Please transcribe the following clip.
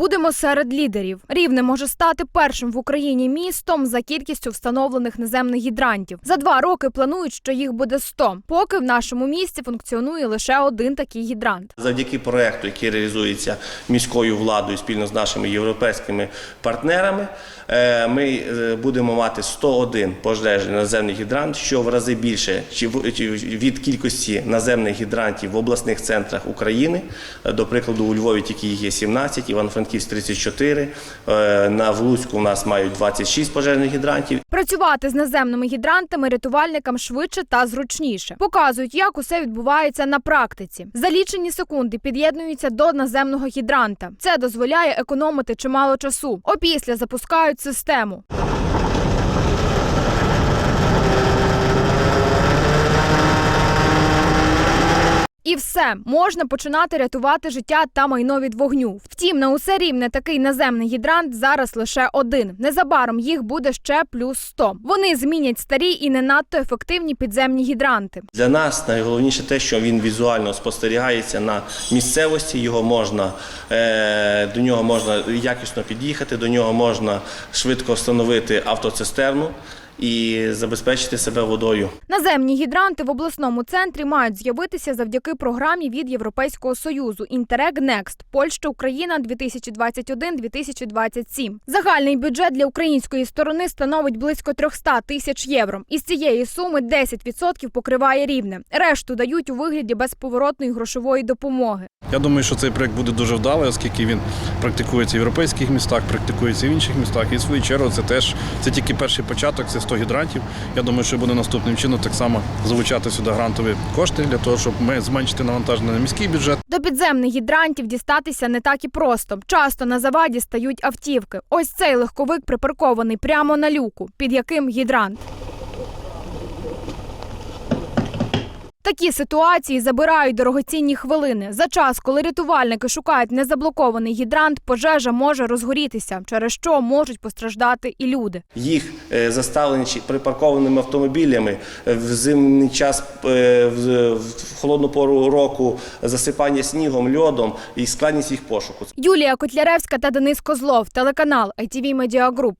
Будемо серед лідерів. Рівне може стати першим в Україні містом за кількістю встановлених наземних гідрантів. За два роки планують, що їх буде 100. Поки в нашому місті функціонує лише один такий гідрант. Завдяки проекту, який реалізується міською владою спільно з нашими європейськими партнерами, е, ми е, будемо мати 101 пожежний наземний гідрант, що в рази більше від кількості наземних гідрантів в обласних центрах України. Е, До прикладу, у Львові тільки їх є 17, Івано-Франківськ 34, е, на Влуцьку у нас мають 26 пожежних гідрантів. Працювати з наземними гідрантами рятувальникам швидше та зручніше. Показують, як усе відбувається на практиці. За лічені секунди під'єднуються до наземного гідранта. Це дозволяє економити чимало часу. Опісля запускають систему. І все можна починати рятувати життя та майно від вогню. Втім, на усе рівне такий наземний гідрант зараз лише один. Незабаром їх буде ще плюс 100. Вони змінять старі і не надто ефективні підземні гідранти. Для нас найголовніше те, що він візуально спостерігається на місцевості. Його можна е, до нього можна якісно під'їхати, до нього можна швидко встановити автоцистерну і забезпечити себе водою. Наземні гідранти в обласному центрі мають з'явитися завдяки програмі від Європейського союзу Інтерек Next Польща Україна 2021-2027. Загальний бюджет для української сторони становить близько 300 тисяч євро. Із цієї суми 10% покриває рівне. Решту дають у вигляді безповоротної грошової допомоги. Я думаю, що цей проект буде дуже вдалий, оскільки він практикується в європейських містах, практикується в інших містах. І в свою чергу це теж це тільки перший початок, це 100 гідрантів. Я думаю, що буде наступним чином так само залучати сюди грантові кошти для того, щоб ми зменшити навантаження на міський бюджет. До підземних гідрантів дістатися не так і просто. Часто на заваді стають автівки. Ось цей легковик припаркований прямо на люку, під яким гідрант. Такі ситуації забирають дорогоцінні хвилини. За час, коли рятувальники шукають незаблокований гідрант, пожежа може розгорітися, через що можуть постраждати і люди. Їх е, заставлені припаркованими автомобілями е, в зимний час, е, в в холодну пору року засипання снігом, льодом і складність їх пошуку. Юлія Котляревська та Денис Козлов, телеканал ITV Media Group.